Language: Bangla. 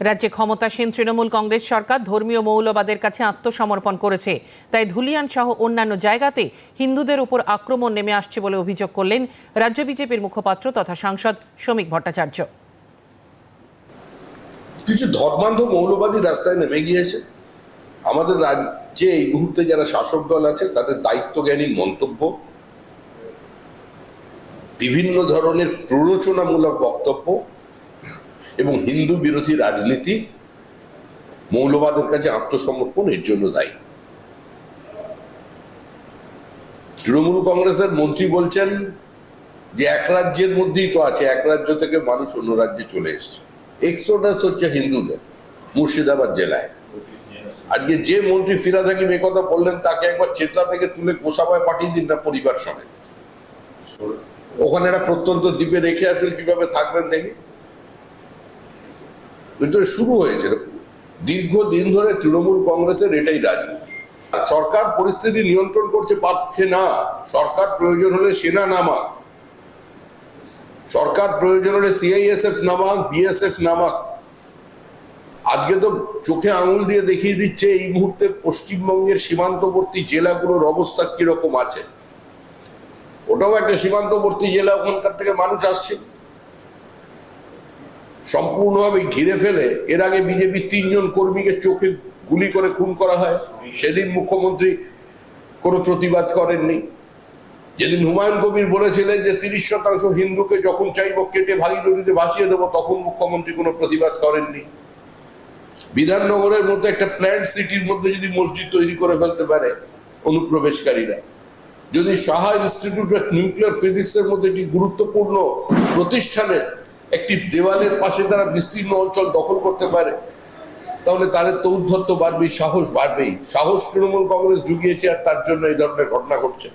রাজ্যে ক্ষমতাসীন তৃণমূল কংগ্রেস সরকার ধর্মীয় মৌলবাদের কাছে আত্মসমর্পণ করেছে। তাই ধুলিয়ান সহ অন্যান্য জায়গাতে হিন্দুদের উপর আক্রমণ নেমে আসছে বলে অভিযোগ করলেন রাজ্য বিজেপির মুখপাত্র তথা সাংসদ শ্রমিক ভট্টাচার্য। কিছু ধর্মান্ধ মৌলবাদী রাস্তায় নেমে গিয়েছে। আমাদের রাজ্যে এই মুহূর্তে যারা শাসক দল আছে, তাদের দায়িত্বজ্ঞানী মন্তব্য। বিভিন্ন ধরনের প্ররোচনামূলক বক্তব্য। এবং হিন্দু বিরোধী রাজনীতি মৌলবাদের কাছে আত্মসমর্পণ এর জন্য দায়ী। তৃণমূল কংগ্রেসের মন্ত্রী বলছেন যে এক রাজ্যের মধ্যেই তো আছে, এক রাজ্য থেকে মানুষ অন্য রাজ্যে চলে এসছে। এক্সোডাস হচ্ছে হিন্দুদের, মুর্শিদাবাদ জেলায়। আজকে যে মন্ত্রী ফিরাদ হাকিম কথা বললেন, তাকে একবার চেতলা থেকে তুলে গোসাবায় পাঠিয়ে দিন না পরিবার সমেত। ওখানে একটা প্রত্যন্ত দ্বীপে রেখে আসুন, কীভাবে থাকবেন দেখি। কিন্তু শুরু হয়েছে দীর্ঘ দিন ধরে তৃণমূল কংগ্রেসের এটাই রাজনীতি। সরকার পরিস্থিতি নিয়ন্ত্রণ করতে পারছে না। সরকার প্রয়োজন হলে সেনা নামাক। সরকার প্রয়োজন হলে সিআইএসএফ নামাক বিএসএফ নামাক। আজকে তো চোখে আঙুল দিয়ে দেখিয়ে দিচ্ছে এই মুহূর্তে পশ্চিমবঙ্গের সীমান্তবর্তী জেলাগুলোর অবস্থা কীরকম আছে। ওটাও একটা সীমান্তবর্তী জেলা, ওখানকার থেকে মানুষ আসছে। সম্পূর্ণভাবে ঘিরে ফেলে এর আগে বিজেপির তিনজন কর্মীকে চোখে গুলি করে খুন করা হয়। সেদিন মুখ্যমন্ত্রী কোনো প্রতিবাদ করেননি। যেদিন হুমায়ুন কবির বলেছিলেন যে তিরিশ শতাংশ হিন্দুকে যখন চাইব কেটে ভাগী নদীতে ভাসিয়ে দেবো, তখন মুখ্যমন্ত্রী কোনো প্রতিবাদ করেননি। বিধাননগরের মধ্যে একটা প্ল্যান্ট সিটির মধ্যে যদি মসজিদ তৈরি করে ফেলতে পারে অনুপ্রবেশকারীরা, যদি সাহা ইনস্টিটিউট অফ নিউক্লিয়ার ফিজিক্সের মধ্যে একটি গুরুত্বপূর্ণ প্রতিষ্ঠানের একটি দেওয়ালের পাশে তারা বিস্তীর্ণ অঞ্চল দখল করতে পারে, তাহলে তাদের তো উদ্ধত্ত বাড়বেই সাহস বাড়বেই। সাহস তৃণমূল কংগ্রেস জুগিয়েছে আর তার জন্য এই ধরনের ঘটনা ঘটছে।